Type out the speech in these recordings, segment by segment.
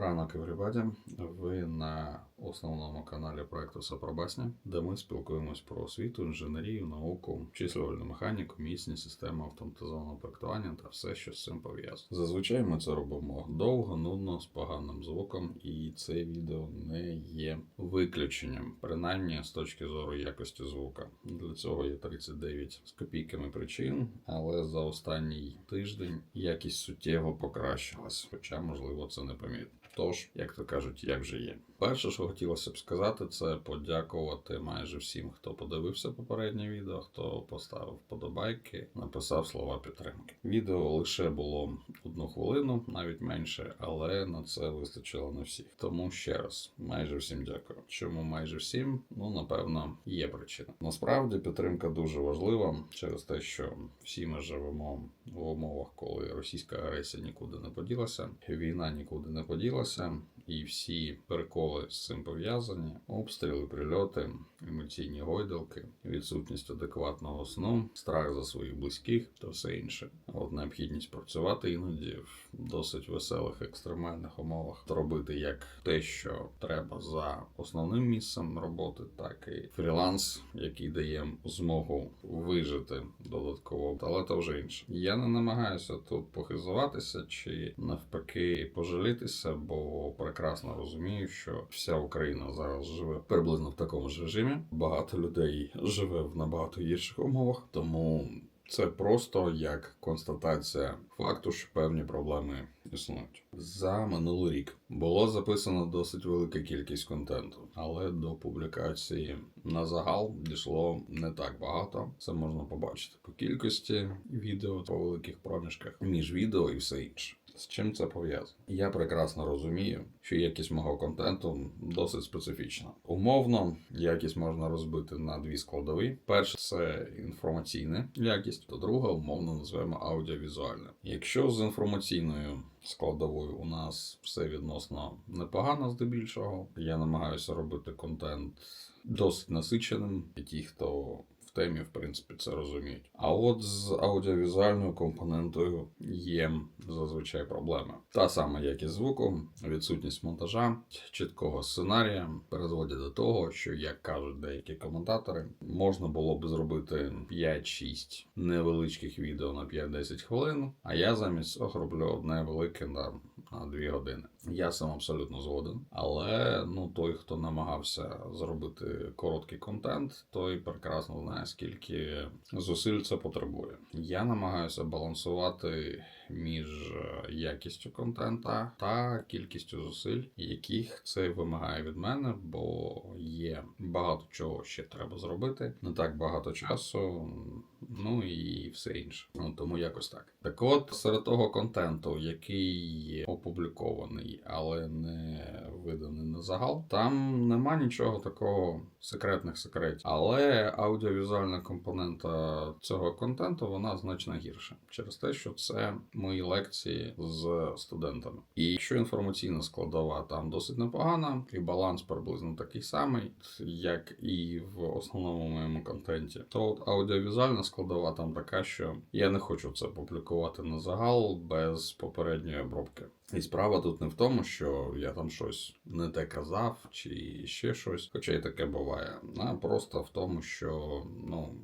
Ранок everybody. Ви на основному каналі проекту Сапробасня, де ми спілкуємось про освіту, інженерію, науку, числювальну механіку, міцні системи автоматизованого проектування та все, що з цим пов'язано. Зазвичай ми це робимо довго, нудно, з поганим звуком, і це відео не є виключенням, принаймні з точки зору якості звука. Для цього є 39 з копійками причин, але за останній тиждень якість суттєво покращилась, хоча можливо це не помітно. Тож, як то кажуть, як же є. Перше, що хотілося б сказати, це подякувати майже всім, хто подивився попереднє відео, хто поставив вподобайки, написав слова підтримки. Відео лише було одну хвилину, навіть менше, але на це вистачило не всіх. Тому ще раз, майже всім дякую. Чому майже всім? Ну напевно, є причина. Насправді підтримка дуже важлива через те, що всі ми живемо в умовах, коли російська агресія нікуди не поділася, війна нікуди не поділася, Wilson. І всі переколи з цим пов'язані: обстріли, прильоти, емоційні гойдалки, відсутність адекватного сну, страх за своїх близьких та все інше. От необхідність працювати іноді в досить веселих екстремальних умовах, робити як те, що треба за основним місцем роботи, так і фріланс, який дає змогу вижити додатково, але то вже інше. Я не намагаюся тут похизуватися чи навпаки пожалітися, бо прекрасно розумію, що вся Україна зараз живе приблизно в такому ж режимі. Багато людей живе в набагато гірших умовах, тому це просто як констатація факту, що певні проблеми існують. За минулий рік було записано досить велика кількість контенту, але до публікації на загал дійшло не так багато. Це можна побачити по кількості відео по великих проміжках між відео і все інше. З чим це пов'язано? Я прекрасно розумію, що якість мого контенту досить специфічна. Умовно, якість можна розбити на дві складові. Перше це інформаційна якість, то друга умовно назвемо аудіовізуальна. Якщо з інформаційною складовою у нас все відносно непогано здебільшого, я намагаюся робити контент досить насиченим. І ті, хто в темі, в принципі, це розуміють. А от з аудіовізуальною компонентою є зазвичай проблеми. Та сама якість звуку, відсутність монтажа, чіткого сценарія призводять до того, що, як кажуть деякі коментатори, можна було б зробити 5-6 невеличких відео на 5-10 хвилин, а я замість цього роблю одне велике на, на 2 години. Я сам абсолютно згоден. Але ну той, хто намагався зробити короткий контент, той прекрасно знає, скільки зусиль це потребує. Я намагаюся балансувати між е, якістю контента та кількістю зусиль, яких це вимагає від мене, бо є багато чого ще треба зробити, не так багато часу, ну і все інше. Ну тому якось так. Так от серед того контенту, який опублікований, але не виданий на загал, там нема нічого такого секретних секретів. Але аудіовізуальна компонента цього контенту вона значно гірша через те, що це мої лекції з студентами. І якщо інформаційна складова там досить непогана, і баланс приблизно такий самий, як і в основному моєму контенті, то от аудіовізуальна складова там така, що я не хочу це публікувати на загал без попередньої обробки. І справа тут не в тому, що я там щось не те казав, чи ще щось, хоча й таке буває, а просто в тому, що ну.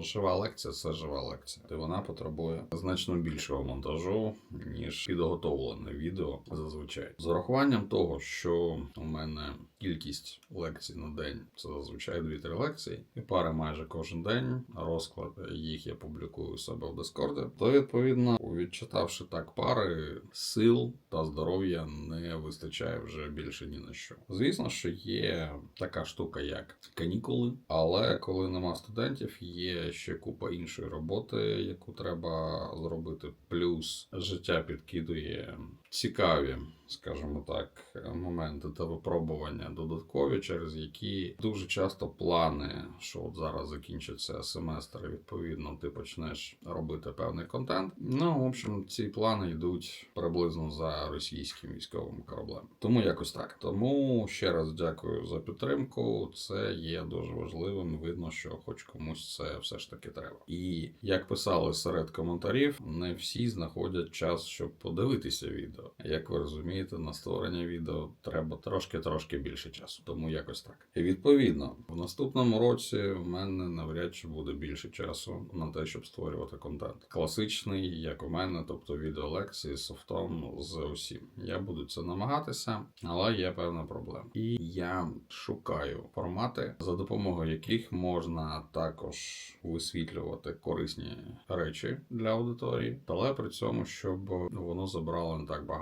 Жива лекція це жива лекція, і вона потребує значно більшого монтажу, ніж підготовлене відео зазвичай. З урахуванням того, що у мене кількість лекцій на день це зазвичай 2-3 лекції, і пари майже кожен день. Розклад їх я публікую у себе в Дискорді. То відповідно, відчитавши так пари, сил та здоров'я не вистачає вже більше ні на що. Звісно, що є така штука, як канікули, але коли нема студентів, є ще купа іншої роботи, яку треба зробити. Плюс життя підкидує цікаві, скажімо так, моменти та випробування додаткові, через які дуже часто плани, що от зараз закінчиться семестр, і відповідно ти почнеш робити певний контент. Ну, в общем, ці плани йдуть приблизно за російським військовим кораблем. Тому якось так. Тому ще раз дякую за підтримку. Це є дуже важливим. Видно, що хоч комусь це все ж таки треба. І як писали серед коментарів, не всі знаходять час, щоб подивитися відео. Відео. Як ви розумієте, на створення відео треба трошки-трошки більше часу, тому якось так. І відповідно, в наступному році в мене навряд чи буде більше часу на те, щоб створювати контент. Класичний, як у мене, тобто відеолекції з софтом з усім. Я буду це намагатися, але є певна проблема. І я шукаю формати, за допомогою яких можна також висвітлювати корисні речі для аудиторії, але при цьому, щоб воно забрало не так багато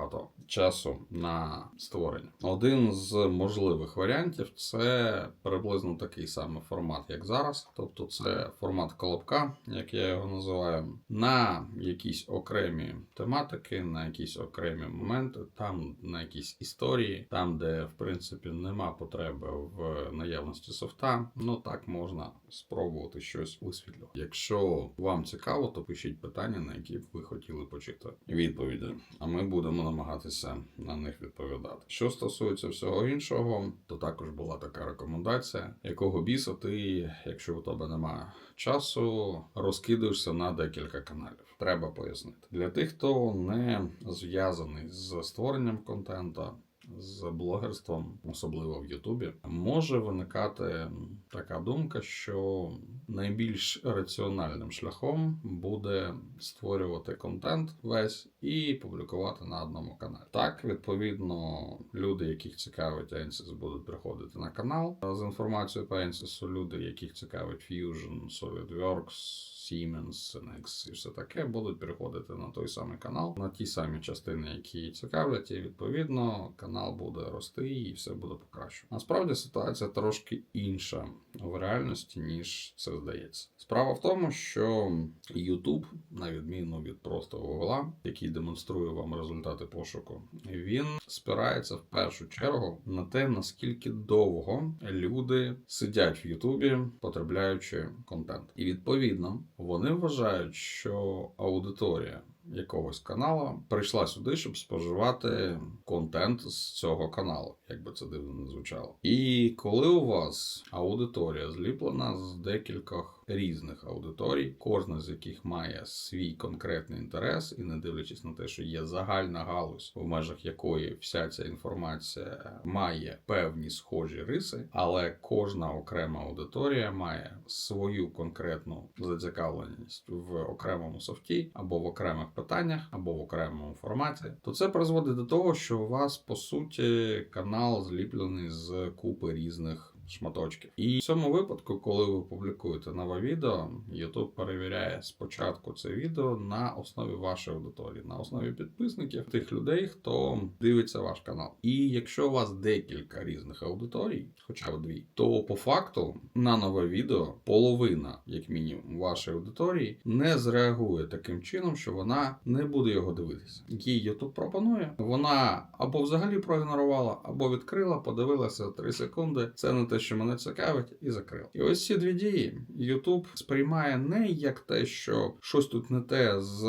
часу на створення. Один з можливих варіантів це приблизно такий самий формат, як зараз. Тобто, це формат колобка, як я його називаю, на якісь окремі тематики, на якісь окремі моменти, там на якісь історії, там, де в принципі нема потреби в наявності софта. Ну так можна спробувати щось висвітлювати. Якщо вам цікаво, то пишіть питання, на які б ви хотіли почути відповіді. А ми будемо намагатися на них відповідати. Що стосується всього іншого, то також була така рекомендація, якого біса ти, якщо у тебе немає часу, розкидаєшся на декілька каналів. Треба пояснити для тих, хто не зв'язаний з створенням контенту. З блогерством, особливо в Ютубі, може виникати така думка, що найбільш раціональним шляхом буде створювати контент весь і публікувати на одному каналі. Так, відповідно, люди, яких цікавить Ansys, будуть приходити на канал з інформацією по Ansys, люди, яких цікавить Fusion, SolidWorks, Siemens, NX і все таке, будуть переходити на той самий канал, на ті самі частини, які цікавлять, і відповідно канал буде рости і все буде покращено. Насправді ситуація трошки інша в реальності, ніж це здається. Справа в тому, що YouTube, на відміну від просто Google, який демонструє вам результати пошуку, він спирається в першу чергу на те, наскільки довго люди сидять в Ютубі, потребляючи контент. І відповідно вони вважають, що аудиторія якогось каналу прийшла сюди, щоб споживати контент з цього каналу, як би це дивно не звучало. І коли у вас аудиторія зліплена з декількох різних аудиторій, кожна з яких має свій конкретний інтерес, і не дивлячись на те, що є загальна галузь, в межах якої вся ця інформація має певні схожі риси, але кожна окрема аудиторія має свою конкретну зацікавленість в окремому софті або в окремих питаннях, або в окремому форматі, то це призводить до того, що у вас по суті канал зліплений з купи різних. Шматочки. І в цьому випадку, коли ви публікуєте нове відео, YouTube перевіряє спочатку це відео на основі вашої аудиторії, на основі підписників тих людей, хто дивиться ваш канал. І якщо у вас декілька різних аудиторій, хоча б дві, то по факту на нове відео половина, як мінімум, вашої аудиторії не зреагує таким чином, що вона не буде його дивитися. Їй YouTube пропонує, вона або взагалі проігнорувала, або відкрила, подивилася 3 секунди. Це не те, що мене цікавить, і закрив. І ось ці дві дії Ютуб сприймає не як те, що щось тут не те з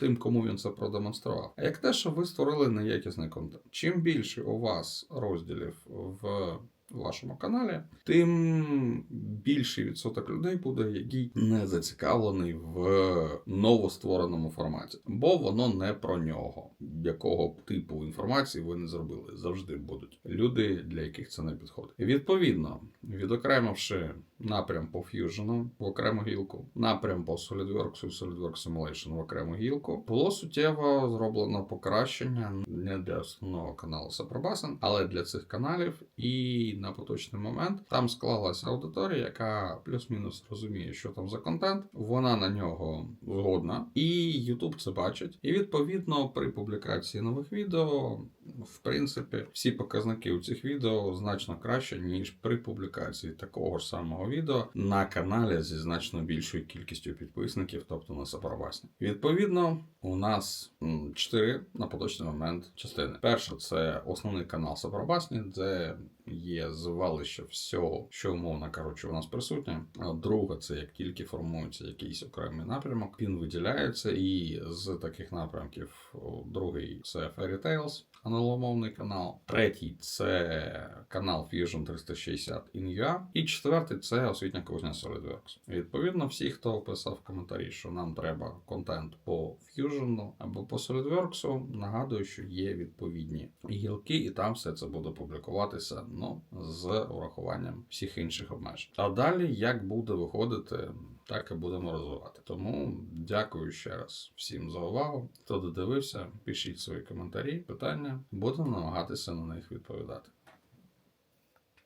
тим, кому він це продемонстрував, а як те, що ви створили неякісний контент. Чим більше у вас розділів в вашому каналі, тим більший відсоток людей буде, який не зацікавлений в новоствореному форматі, бо воно не про нього. Якого типу інформації ви не зробили, завжди будуть люди, для яких це не підходить. Відповідно, відокремивши напрям по Fusion в окрему гілку, напрям по SolidWorks і SolidWorks Simulation в окрему гілку, було суттєво зроблено покращення не для основного каналу Сапробасен, але для цих каналів. І на поточний момент там склалася аудиторія, яка плюс-мінус розуміє, що там за контент. Вона на нього згодна, і YouTube це бачить. І відповідно при публікації нових відео, в принципі, всі показники у цих відео значно краще, ніж при публікації такого ж самого відео на каналі зі значно більшою кількістю підписників, тобто на Сапробасні. Відповідно, у нас чотири на поточний момент частини. Перша це основний канал Сапробасні, де є звалище всього, що умовно коротше у нас присутнє. Друга це як тільки формується якийсь окремий напрямок, він виділяється, і з таких напрямків другий це Fairy Tales, аналог англомовний канал. Третій це канал Fusion 360 InUA. І четвертий це освітня кузня SolidWorks. Відповідно, всі, хто писав коментарі, що нам треба контент по Fusion або по SolidWorks, нагадую, що є відповідні гілки, і там все це буде публікуватися ну, з урахуванням всіх інших обмежень. А далі, як буде виходити, так і будемо розвивати. Тому дякую ще раз всім за увагу. Хто додивився, пишіть свої коментарі, питання, будемо намагатися на них відповідати.